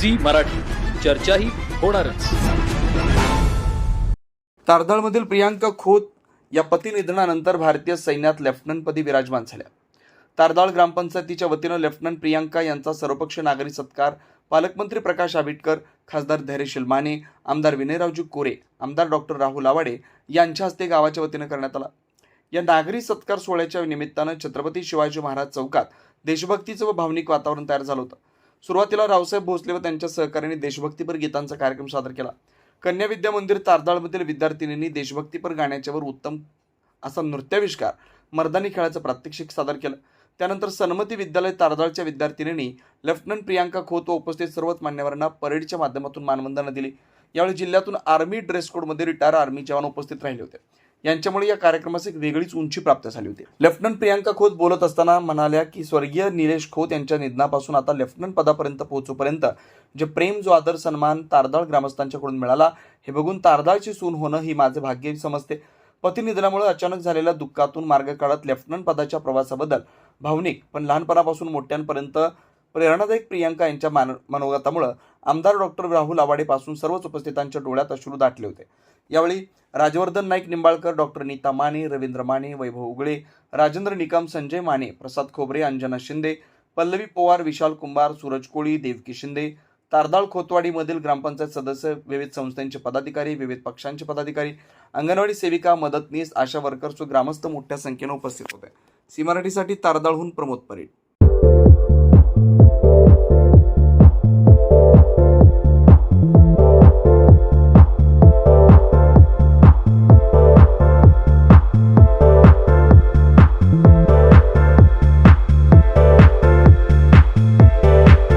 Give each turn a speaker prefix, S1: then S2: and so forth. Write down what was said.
S1: Zee Marathi. चर्चाही होणारच.
S2: तारदळमधील प्रियांका खोत या पती निधनानंतर भारतीय सैन्यात लेफ्टनंटपदी विराजमान झाल्या. तारदाळ ग्रामपंचायतीच्या वतीनं लेफ्टनंट प्रियांका यांचा सर्वपक्ष नागरी सत्कार पालकमंत्री प्रकाश आबिटकर खासदार धैर्यशील माने आमदार विनयरावजी कोरे आमदार डॉक्टर राहुल आवाडे यांच्या हस्ते गावाच्या वतीनं करण्यात आला. या नागरी सत्कार सोहळ्याच्या निमित्तानं छत्रपती शिवाजी महाराज चौकात देशभक्तीचं व भावनिक वातावरण तयार झालं होतं. सुरुवातीला रावसाहेब भोसले व त्यांच्या सहकार्याने देशभक्तीपर गीतांचा कार्यक्रम सादर केला. कन्या विद्या मंदिर तारदाळमधील विद्यार्थिनींनी देशभक्तीपर गाण्याच्यावर उत्तम असा नृत्याविष्कार मर्दानी खेळाचं प्रात्यक्षिक सादर केलं. त्यानंतर सन्मती विद्यालय तारदाळच्या विद्यार्थिनींनी लेफ्टनंट प्रियांका खोत व उपस्थित सर्वच मान्यवरांना परेडच्या माध्यमातून मानवंदना दिली. यावेळी जिल्ह्यातून आर्मी ड्रेस कोडमध्ये रिटायर आर्मी जवान उपस्थित राहिले होते. यांच्यामुळे या कार्यक्रमास एक वेगळीच उंची प्राप्त झाली होती. लेफ्टनंट प्रियांका खोत बोलत असताना म्हणाल्या की स्वर्गीय निलेश खोत यांच्या निधनापासून आता लेफ्टनंट पदापर्यंत पोहोचूपर्यंत जे प्रेम जो आदर सन्मान तारदाळ ग्रामस्थांच्याकडून मिळाला हे बघून तारदाळची सून होणं ही माझे भाग्य समजते. पती निधनामुळे अचानक झालेल्या दुःखातून मार्ग काढत लेफ्टनंट पदाच्या प्रवासाबद्दल भावनिक पण लहानपणापासून मोठ्यांपर्यंत प्रेरणादायक प्रियांका यांच्या मान मनोगतामुळे आमदार डॉक्टर राहुल आवाडेपासून सर्वच उपस्थितांच्या डोळ्यात अश्रू दाटले होते. यावेळी राजवर्धन नाईक निंबाळकर डॉक्टर नीता माने रवींद्र माने वैभव उगळे राजेंद्र निकम संजय माने प्रसाद खोबरे अंजना शिंदे पल्लवी पवार विशाल कुंभार सूरज कोळी देवकी शिंदे तारदाळ खोतवाडीमधील ग्रामपंचायत सदस्य विविध संस्थांचे पदाधिकारी विविध पक्षांचे पदाधिकारी अंगणवाडी सेविका मदतनीस आशा वर्कर्स व ग्रामस्थ मोठ्या संख्येनं उपस्थित होते. सी मराठीसाठी तारदाळहून प्रमोद परेड.